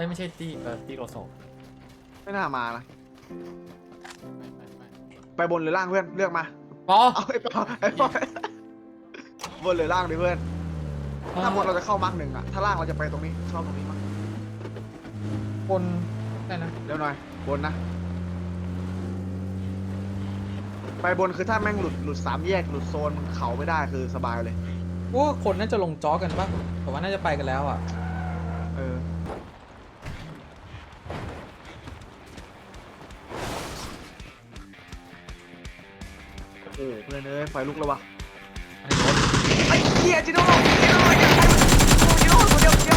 ไม่ไม่ใช่ตีเออตีโรโซไม่น่ามานะไม่ไม่ไม่ไปบนหรือล่างเพื่อนเลือกมาปอเอาไอ้ปอไอ้ปอบนหรือล่างดิเพื่อน ถ้าบนเราจะเข้ามาร์กหนึ่งอะถ้าล่างเราจะไปตรงนี้ชอบตรงนี้มั้งบนได้นะเดี๋ยวหน่อยบนนะ ไปบนคือถ้าแม่งหลุดหลุดสามแยกหลุดโซนเขาไม่ได้คือสบายเลยว่าคนน่าจะลงจอกันปะแต่ว่าน่าจะไปกันแล้วอะ เพื่อนเอ้ยไฟลุกแล้ววะอันนี้รถไอ้เหี้ยจิโน่จิโน่จิโน่ตัวเดียวเดียว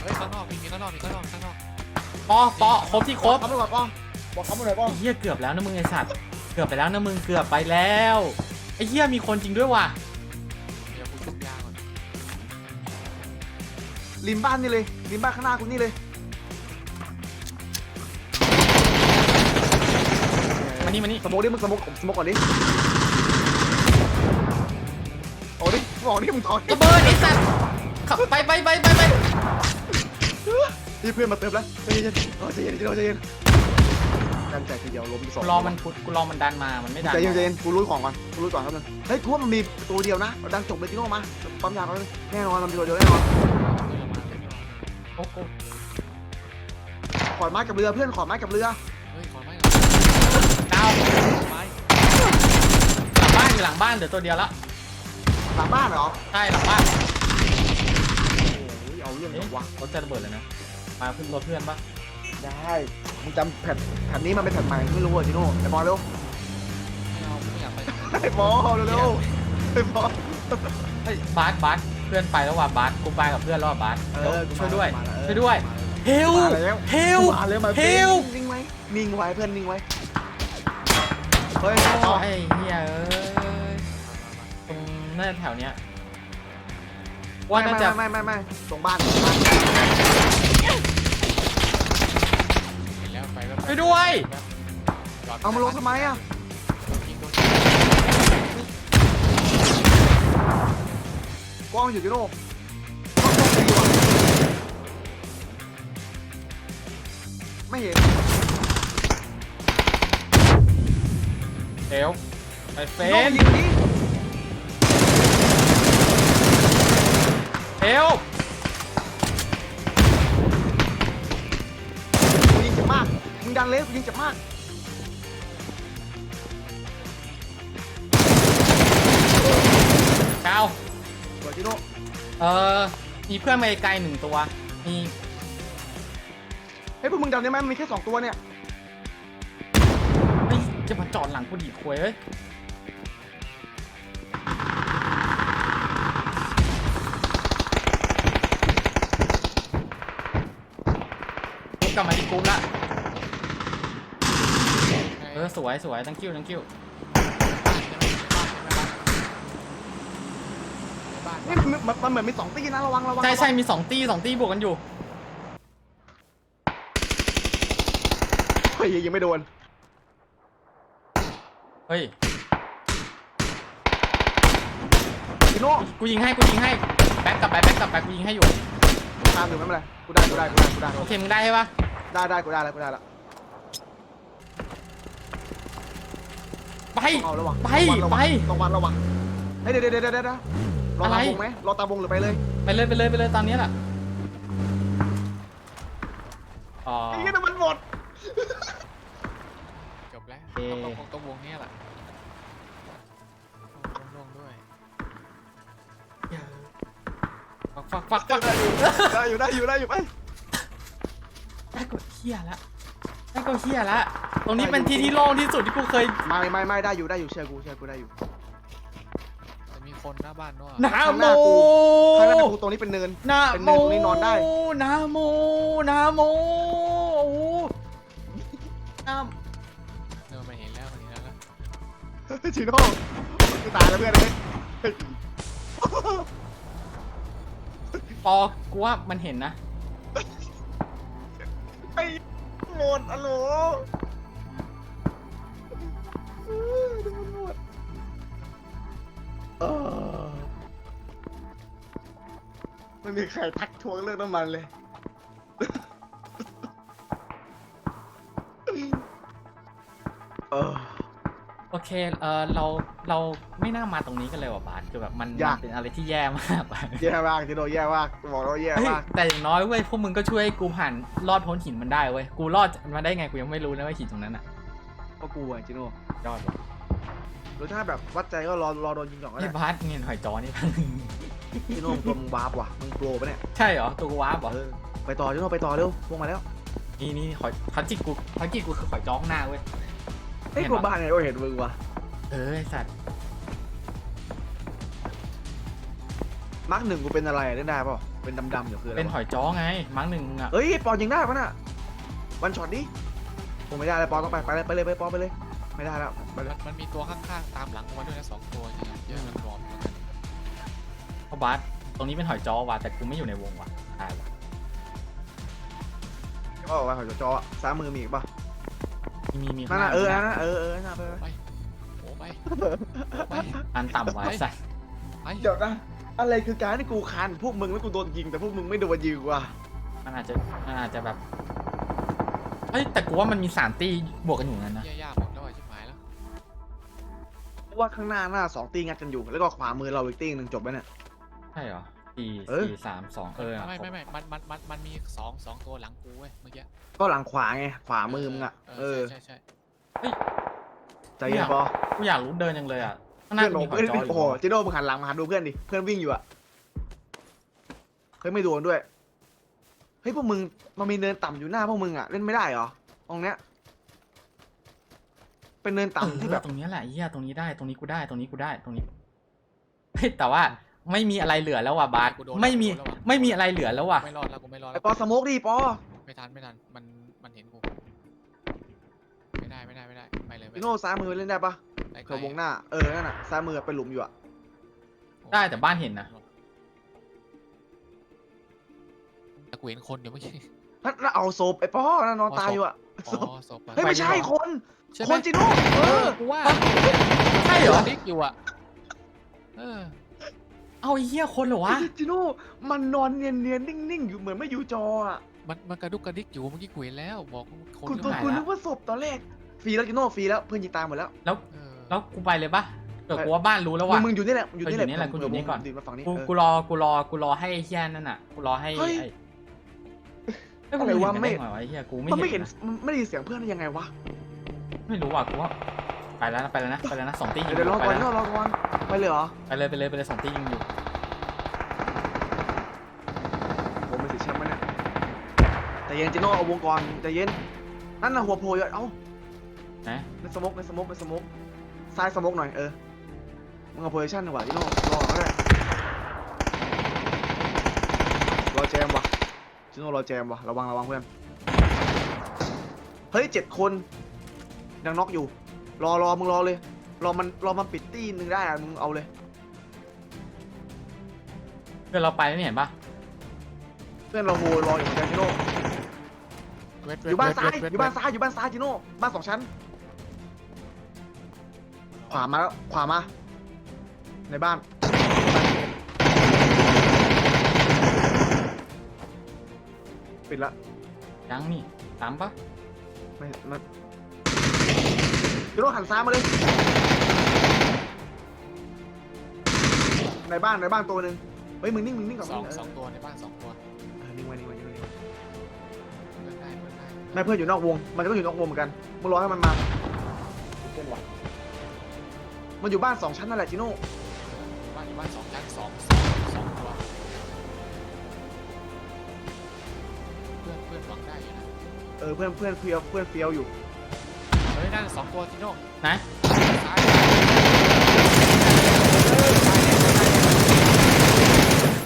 เฮ้ยข้างนอกมีมีข้างนอกมีข้างนอกข้างนอกปอปอครบที่ครบเขาไปก่อนป้องบอกเขาไปหน่อยป้องไอ้เหี้ยเกือบแล้วนะมึงไอสัตว์เกือบไปแล้วนะมึงเกือบไปแล้วไอ้เหี้ยมีคนจริงด้วยว่ะเดี๋ยวกูชุบยาก่อนริมบ้านนี่เลยริมบ้านข้างหน้ากูนี่เลย นี่มานี่สโมกดิมึงสโมกสโมกก่อนดิโอ้ดิบอกดิมึงถอยระเบิดไอ้สัตว์ขับไปไปไปไปไปนี่เพื่อนมาเติมแล้วใจเย็นๆเออใจเย็นใจเย็นใจเย็นดันใจทีเดียวล้มอีกสองกูรอมันพุดกูรอมันดันมา มันไม่ดันใจเย็นใจเย็นกูรู้ของก่อนกูรู้ก่อนครับนึงเฮ้ยกูว่ามันมีตัวเดียวนะเราดันจบเลยจิโน่มาปั๊มยาปั๊มแน่นอนมันมีตัวเดียวแน่นอนโอ้โหขอนไม้กับเรือเพื่อนขอนไม้กับเรือ เฮ้ยขอไม่ ดาว ไม้ หลัง บ้านอยู่หลังบ้านเดี๋ยวตัวเดียวละหลังบ้านเหรอใช่หลังบ้านโอ้ยเอาเรื่องเอ๊ะวะรถจะระเบิดเลยนะมาขึ้นรถเพื่อนปะได้มึงจำแผ่นแผ่นนี้มันเป็นแผ่นใหม่ไม่รู้อะจิโน่ไอ้บอลเร็วไม่เอาไม่อยากไปไอ้บอลเร็วๆไอ้บอลเฮ้ยบาสบาสเพื่อนไปแล้วว่ะบาสกูไปกับเพื่อนแล้วว่ะบาสเอเดี๋ยวอกูช่วยด้วยมาแล้วช่วยด้วยเฮลมาแล้วเฮลมาเลยมาเฮลนิ่งไว้นิ่งไว้เพื่อนนิ่งไว้เฮ้ยโอ้ต่อไอ้เหี้ยเอ้ยตรง น่าจะแถวเนี้ยว่าน่าจะ ไม่ไม่ไม่ไม่ตรงบ้านตรงบ้านเห็นแล้วไปแล้วช่วยด้วยเอามาลงทำไมอะยิงโดนกล้องอยู่จิโน่ไม่เห็นเฮลไปเฟโน่นยิงนี้ เฮลยิงเจ็บมากมึงดันเล็กยิงเจ็บมากเก้าสวยจิโน่เออมีเพื่อนมาไกลหนึ่งตัว มีเฮ้ยพวกมึงดันได้ไหมมันมีแค่สองตัวเนี่ยเฮ้ยจะมาจอดหลังกูดีควยเฮ้ย กลับมาที่กรุ๊ปละเออสวยสวย thank you thank you นี่มันมันมันเหมือนมีสองตีนะระวังระวังใช่ใช่มีสองตีสองตีบวกกันอยู่เฮ้ยยังไม่โดนเฮ้ยจิโน่กูยิงให้กูยิงให้แบ็กกลับไปแบ็กกลับไปกูยิงให้อยู่ตามถึงไม่เป็นไร กูได้กูได้กูได้กูได้โอเคมึงได้ใช่ปะได้ได้กูได้แล้วกูได้แล้วไปเอาระวังไประวังไประวังระวังเฮ้ยเดี๋ยวเดี๋ยวเดี๋ยวเดี๋ยวรออะตาไรมวงไหมรอตามวงหรือไปเลยไปเลยไปเลยไปเลยตอนนี้แหละอ๋อไอ้เหี้ยมันหมดจบแล้วเอ๊ะต้องต้องต้องวงเนี้ยแหละ ฟักฟักฟักฟักได้อยู่ได้อยู่ได้อยู่ไปได้กดเฮียละได้ก็เฮียละตรงนี้เป็นที่ที่โล่งที่สุดที่กูเคยไม่ไม่ไม่ได้อยู่ได้อยู่เชื่อกูเชื่อกูได้อยู่แต่มีคนหน้าบ้านด้วยนาโมข้างหน้ากูตรงนี้เป็นเนินนาเป็นโมเนินตรงนี้นอนได้นาโมนาโมโอ้โหน้เนอมันเห็นแล้วมันเห็นแล้วแล้วชิโน่กูตายแล้วเพื่อนเลยำ ปอกูว่ามันเห็นนะ ไอ้หมดอะโหลูมัเออไม่มีใครทักทวงเรื่องน้ำมันเลยโอเค เออเรา เราไม่น่ามาตรงนี้กันเลยว่ะบาสคือแบบมันยาก มันเป็นอะไรที่แย่มากอะแย่มากจิโน่แย่มากบอกแล้ววาแย่เฮ้ยมากแต่อย่างน้อยเว้ยพวกมึงก็ช่วยกูผ่านรอดพ้นหินมันได้เว้ยกูรอดมาได้ไงกูยังไม่รู้นะว่าหินตรงนั้นอะก็กลัวจิโน่ยอดว่ะหรือถ้าแบบวัดใจก็รอรอโดนยิงก่อนก็ไอ้ได้บาสเนี่ยหอยจอนี่ จิโน่มึงมึงวาร์ปว่ะมึงโปรปะเนี่ยใช่เหรอตัวกูว้าบเหรอเออไปต่อจิโน่ไปต่อเร็วพวงมาแล้วนี่นี่หอยพันจิตกูพันจิตกูคือหอยจ้องหน้าเว้ย เฮ้ยเห็นกูปะ บ้าไงโอ้เห็นมึงว่ะ เออไอ้สัตว์มาร์กหนึ่งกูเป็นอะไรเล่นได้ป่ะเป็นดำๆอยู่คืออะไรเป็นหวะอยจ้อไง มั้งหนึ่งมึงอะเฮ้ยปอนยิงได้ปะน่ะวันช็อตดิผมไม่ได้เลยปอนต้องไปไปเลยไปเลยไปปอนไปเลย ไม่ได้แล้วไปเลมัยนมันมีตัวข้างๆ ตามหลังกูมาด้วยนะสองตัวจริงๆเยอะมันรอมอยู่เพราะบาสตรงนี้เป็นหอยจ้อว่ะแต่กูไม่อยู่ในวงว่ะตายว่ะก็บอกว่าเขาจะจออะซ้ายมือมีอีกป่ะมีมีมีนั่นข้างหน่ะน้าเออข้านั่งหน้านน่ะเออเออนั่นน่ะไปไปโอ้ไปไปอันต่ำไว้สัตว์ไปเดี๋ยวนะ อะไรคือการที่กูคันพวกมึงแล้วกูโดนยิงแต่พวกมึงไม่โดนยิงว่ะมันอาจจะมันอาจจะแบบเฮ้ยแต่กูว่ามันมีสามตีบวกกันอยู่นั้นนะเยี่ยยากหมดแล้วไอ้ชิบหายแล้วเพราะว่าข้างหน้าหน้าสองตีงัดกันอยู่ แล้วก็ขวามือเราอีกตีหนึ่งจบไปเนี่ย ใช่เหรอสี่เออ สี่สามสองเออไม่ไม่ไม่มันมันมันมันมีสองสองตัวหลังกูเว้ยเมื่อกี้ก็หลังขวาไงขวามือมึงอะเออใช่ใช่ใจเย็นปอกูอยากรู้เดินยังเลยอะข้างหน้าเพื่อนกูบอมีกหอยเพื่อนจ้ออยู่โอ้โหจิโน่มึงหันหลังมาหาดูเพื่อนดิ เพื่อนวิ่งอยู่อะเฮ้ยไม่โดนด้วย เฮ้ยพวกมึงมันมีเนินต่ำอยู่หน้าพวกมึงอะเล่นไม่ได้เหรอตรงเนี้ย เป็นเนินเอต่ำที่แบอบตรงนี้แหละเฮียตรงนี้ได้ตรงนี้กูได้ตรงนี้กูได้ตรงนี้เฮ้ยแต่ว่าไม่มีอะไรเหลือแล้วว่ะบาสไม่มีไม่มีอะไรเหลือแล้วว่ะไม่รอดแล้วกูไม่รอดไอแล้วปอสโมกดิปอ ไม่ทันไม่ทันมันมันเห็นกูไม่ได้ไม่ได้ไม่ได้ ไปเลยไปจิโน่ซ้ายมือเล่นได้ปะไกลๆเผื่อวงหน้า เออ นั่นน่ะ ซ้ายมือเป็นหลุมอยู่อะได้แต่บ้านเห็นนะแต่กูเห็นคนเดี๋ยวเมื่อกี้ นั่นนั่นเอาศพไอปอนั่นนอนตายอยู่อะศอ๋พอศพอะเฮ้ยไม่ใช่คน ใช่ไหคมนจิโน่เอเอออกูว่าใช่เหรอดิกอยู่อะ เออ เอาไอ้เฮียคนเหรอวะ จิโน่มันนอนเนียนๆนิ่งๆอยู่เหมือนไม่อยู่จออะมันมันกระดุกกระดิกอยู่เมื่อกี้กูเห็นแล้ว บอกว่าคนคุณข้างตัวหลังคุณละนึกว่าศพตอนแรก ฟรีแล้วจิโน่ฟรีแล้วเพื่อนยิงตายหมดแล้วแล้วเออแล้วกูไปเลยปะเกิดกูว่าบ้านรู้แล้วมึว่ะงมึงอยู่นี่แหละมึงอยู่นี่แหละเอออยู่นี่แหละกูอยู่นี่ก่อนดีมาฝั่งนี้กูเออ กูรอกูรอกูรอให้ไอ้เฮียนั่นน่ะกูรอให้เฮ้ยไอ้เอ้ยกูอะไรเห็นวะกันไม่ได้ไงวะไอ้เฮียกูไม่มันไม่เห็เห็นนนะมันไม่ได้ยินเสียงเพื่อนได้ยังไงวะไม่รู้ว่ะกูว่าไปแล้วนะไปแล้วนะไปแล้วนะสองตียิงอเดี๋ยวยู่รอไปก่อนแล้วเดี๋ยวรอก่อนไปเลยเหรอไปเลยไปเลยไปเลยสองตียิงอยู่ผมเป็นสีแชมป์มั้ยเนี่ยใจเย็นจิโน่เอาวงก่อนใจเย็นนั่นน่ะหัวโผล่อยู่เอ้า นะในสโมกในสโมกในสโมกซ้ายสโมกหน่อยเออมึงเอาโพซิชั่นดีกว่าจิโน่รอก็ได้รอแจมว่ะจิโน่รอแจมว่ะระวังระวังเพื่อนเฮ้ยเจ็ดคนยังน็อกอยู่ รอรอมึงรอเลยรอมันรอมันปิดตีหนึ่งได้อะมึงเอาเลยเพื่อนเราไปแล้วเนี่ยเห็นปะเพื่อนเราโหรออยู่เหมือนกันจิโน่เวทอเวทยู่บ้านเวทซ้ายเวทอยู่บ้านซ้ายอยู่บ้านซ้ายจิโน่บ้านสองชั้น ขวามาแล้วขวามา ในบ้าน ปิดละยังนี่ตามปะไม่มันจิโร่หันซ้ายมาเลย ในบ้านในบ้านตัวหนึ่งเฮ้ยมึงนิ่งมึงนิ่งก่อนสองมึสองตัวในบ้านสองตัวเออนิ่งไว้นิ่งไว้นิ่งไว้นิ่งไว้เพื่อนได้เพื่อนได้แม่เพื่อนอยู่นอกวง มันก็ต้องอยู่นอกวงเหมือนกัน มึงรอให้มันมาเพื่อนวะ มันอยู่บ้านสองชั้นนั่นแหละจิโน่บ้านอยู่บ้านสองชั้นสองสองสองตัวเพื่อนเพื่อนหวังได้อยู่นะเออเพื่อนเพื่อนเฟียวเพื่อนเฟียวอยู่เฮ้ยนั่นสองตัวจิโน่นะซ้าย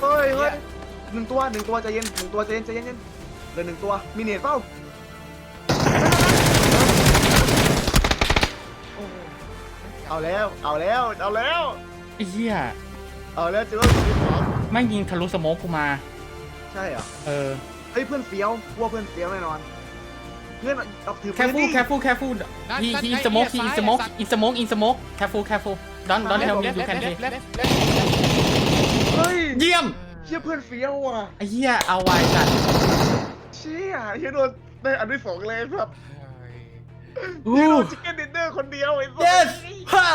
เฮ้ยเฮ้ยหนึ่งตัวหนึ่งตัวใจเย็นหนึ่งตัวใจเย็นใจเย็นใจเย็นเหลือหนึ่งตัวมีเนตเปล่าโอ้โห เอาแล้ว เอาแล้ว เอาแล้ว ไอ้เหี้ยเอาแล้วจิโร่ตัวที่สองแม่งยิงทะลุสโมกกูมา ใช่เหรอเออ เฮ้ยเพื่อนเฟี้ยวพวกเพื่อนเฟี้ยวแน่นอน เพื่อนเอาถือ careful ปืนดิ careful careful he he in smoke he in smoke in smoke in smoke careful careful don't don't tell me you can play เฮ้ยเยี่ยมเชี่ยเพื่อนเฟี้ยวว่ะไอ้เหี้ยเอาไว้จัดเชี่ยเฮียโดนได้อันที่สองเลยครับอู้ฮีโร่ชิคเก้นดินเนอร์คนเดียวไอ้สัส yes ฮ่า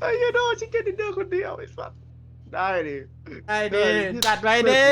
ไอ้ฮีโร่ชิคเก้นดินเนอร์คนเดียวไอ้สัสได้ดิ ได้ดิได้จัดไว้ดิ